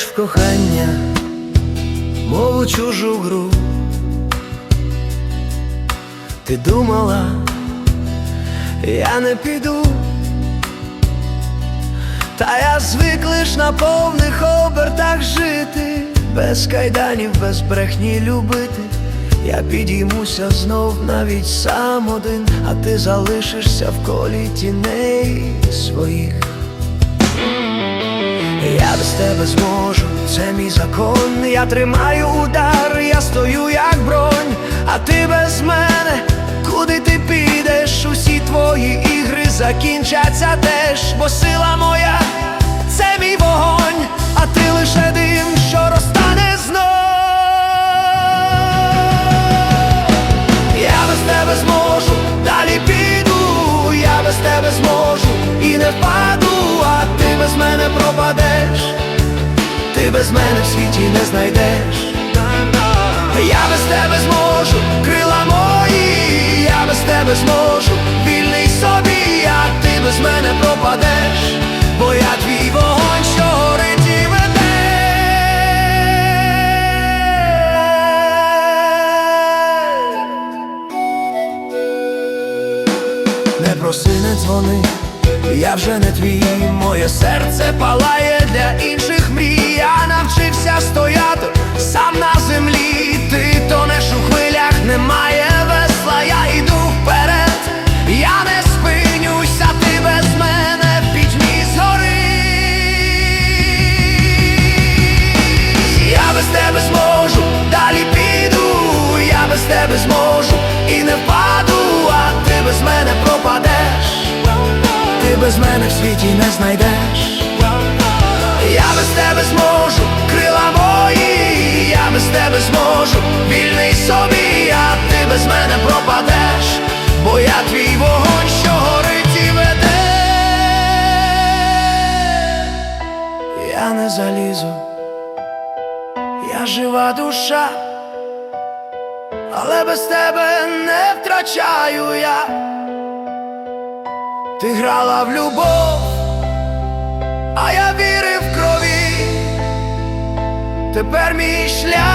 в кохання, мов у чужу гру. Ти думала, я не піду, та я звик лиш на повних обертах жити, без кайданів, без брехні любити. Я підіймуся знов навіть сам один, а ти залишишся в колі тіней своїх. Без тебе зможу, це мій закон. Я тримаю удар, я стою як бронь, а ти без мене, куди ти підеш? Усі твої ігри закінчаться теж, бо сила моя це мій вогонь, а ти лише дим, що розтане знов. Я без тебе зможу, далі піду, я без тебе зможу. І не впаду, без мене в світі не знайдеш. Я без тебе зможу, крила мої, я без тебе зможу, вільний собі, а ти без мене пропадеш, бо я твій вогонь, що горить і веде. Не проси, не дзвони, я вже не твій, моє серце палає для інших мрій. Світі не знайдеш. Я без тебе зможу, крила мої, я без тебе зможу, вільний собі, а ти без мене пропадеш, бо я твій вогонь, що горить і веде. Я не залізу я жива душа, але без тебе не втрачаю я. Ти грала в любов, а я вірив крові. Тепер мій шлях